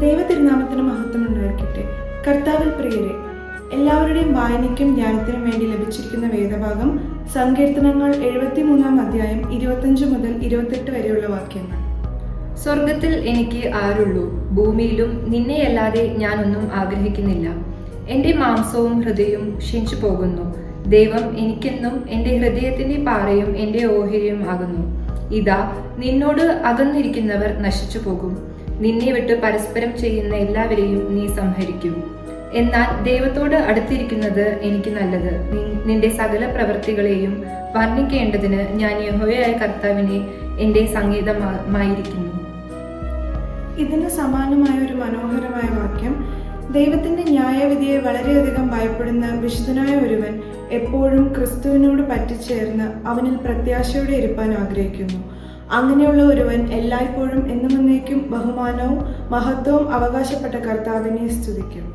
ദൈവതിരുനാമത്തിന് മഹത്വം ഉണ്ടായിരിക്കട്ടെ. കർത്താവിൽ പ്രിയരെ എല്ലാവരുടെയും വായനയ്ക്കും ധ്യാനത്തിനും വേണ്ടി ലഭിച്ചിരിക്കുന്ന വേദഭാഗം സങ്കീർത്തനങ്ങൾ എഴുപത്തിമൂന്നാം അധ്യായം ഇരുപത്തഞ്ച് മുതൽ ഇരുപത്തെട്ട് വരെയുള്ള വാക്യങ്ങൾ. സ്വർഗത്തിൽ എനിക്ക് ആരുള്ളൂ ഭൂമിയിലും നിന്നെയല്ലാതെ ഞാനൊന്നും ആഗ്രഹിക്കുന്നില്ല. എന്റെ മാംസവും ഹൃദയവും ക്ഷീണിച്ചു പോകുന്നു. ദൈവം എനിക്കെന്നും എന്റെ ഹൃദയത്തിന്റെ പാറയും എന്റെ ഓഹരിയും ആകുന്നു. ഇതാ നിന്നോട് അകന്നിരിക്കുന്നവർ നശിച്ചു പോകും നിന്നെ വിട്ട് പരസ്പരം ചെയ്യുന്ന എല്ലാവരെയും നീ സംഹരിക്കും. എന്നാൽ ദൈവത്തോട് അടുത്തിരിക്കുന്നത് എനിക്ക് നല്ലത്. നിന്റെ സകല പ്രവൃത്തികളെയും വർണിക്കേണ്ടതിന് ഞാൻ യഹോയായ കർത്താവിനെ എന്റെ സംഗീതമായിരിക്കുന്നു. ഇതിന് സമാനമായ ഒരു മനോഹരമായ വാക്യം ദൈവത്തിന്റെ ന്യായവിധിയെ വളരെയധികം ഭയപ്പെടുന്ന വിശുദ്ധനായ ഒരുവൻ എപ്പോഴും ക്രിസ്തുവിനോട് പറ്റിച്ചേർന്ന് അവനിൽ പ്രത്യാശയോടെ ഇരുപ്പാൻ ആഗ്രഹിക്കുന്നു. അങ്ങനെയുള്ള ഒരുവൻ എല്ലായ്പ്പോഴും എന്നും എന്നേക്കും ബഹുമാനവും മഹത്വവും അവകാശപ്പെട്ട കർത്താവിനെ സ്തുതിക്കും.